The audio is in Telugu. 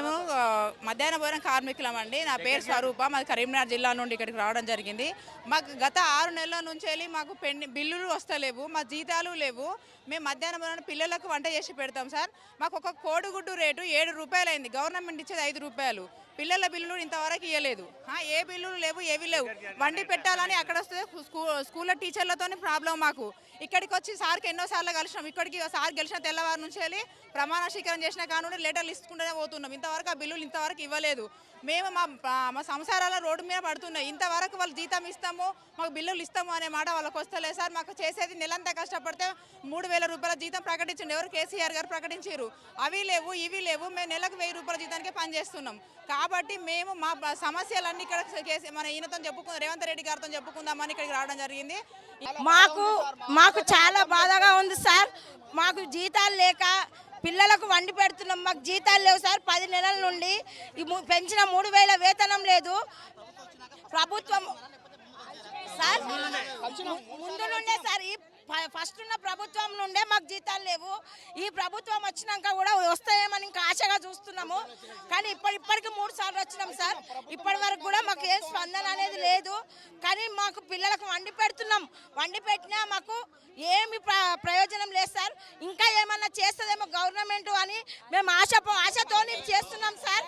మేము మధ్యాహ్న భోజన కార్మికులం అండి నా పేరు స్వరూప. మాది కరీంనగర్ జిల్లా నుండి ఇక్కడికి రావడం జరిగింది. మాకు గత ఆరు నెలల నుంచి వెళ్ళి మాకు పెండి బిల్లులు వస్తలేవు మా జీతాలు లేవు. మేము మధ్యాహ్న భోజనం పిల్లలకు వంట చేసి పెడతాం సార్. మాకు ఒక కోడిగుడ్డు రేటు ఏడు రూపాయలు అయింది గవర్నమెంట్ ఇచ్చేది ఐదు రూపాయలు. పిల్లల బిల్లులు ఇంతవరకు ఇవ్వలేదు ఏ బిల్లులు లేవు ఏవి లేవు. వండి పెట్టాలని అక్కడ వస్తే స్కూల్లో టీచర్లతోనే ప్రాబ్లం మాకు. ఇక్కడికి వచ్చి సార్కి ఎన్నోసార్లు కలిసినాం. ఇక్కడికి సార్ గెలిచిన తెల్లవారు నుంచి వెళ్ళి ప్రమాణ స్వీకారం చేసిన కానుండి లెటర్లు ఇస్తుంటూనే పోతున్నాం. ఇంతవరకు ఆ బిల్లులు ఇంతవరకు ఇవ్వలేదు. మేము మా మా సంసారాల రోడ్డు మీద పడుతున్నాయి. ఇంతవరకు వాళ్ళు జీతం ఇస్తాము మాకు బిల్లులు ఇస్తాము అనే మాట వాళ్ళకి వస్తలేదు సార్. మాకు చేసేది నెలంతా కష్టపడితే మూడు వేల రూపాయల జీతం ప్రకటించండి. ఎవరు కేసీఆర్ గారు ప్రకటించారు అవి లేవు ఇవి లేవు. మేము నెలకు వెయ్యి రూపాయల జీతానికే పనిచేస్తున్నాం. కాబట్టి కాబట్టి మేము మా సమస్యలన్నీ ఇక్కడ కేసీ మన ఈయనతో చెప్పుకుందాం రేవంత్ రెడ్డి గారితో చెప్పుకుందామని ఇక్కడికి రావడం జరిగింది. మాకు మాకు చాలా బాధగా ఉంది సార్. మాకు జీతాలు లేక పిల్లలకు వండి పెడుతున్నాం. మాకు జీతాలు లేవు సార్. పది నెలల నుండి పెంచిన మూడు వేల వేతనం లేదు. ప్రభుత్వం సార్ ముందు నుండే సార్ ఈ ఫస్ట్ ఉన్న ప్రభుత్వం నుండే మాకు జీతాలు లేవు. ఈ ప్రభుత్వం వచ్చినాక కూడా వస్తాయేమని ఇంకా ఆశగా చూస్తున్నాము. కానీ ఇప్పటి ఇప్పటికి మూడు సార్లు వచ్చినాం సార్. ఇప్పటి వరకు కూడా మాకు ఏం స్పందన అనేది లేదు. కానీ మాకు పిల్లలకు వండి పెడుతున్నాం. వండి పెట్టినా మాకు ఏమి ప్ర- ప్రయోజనం లేదు సార్. ఇంకా ఏమన్నా చేస్తుందేమో గవర్నమెంట్ అని మేము ఆశ ఆశతోనే చేస్తున్నాం సార్.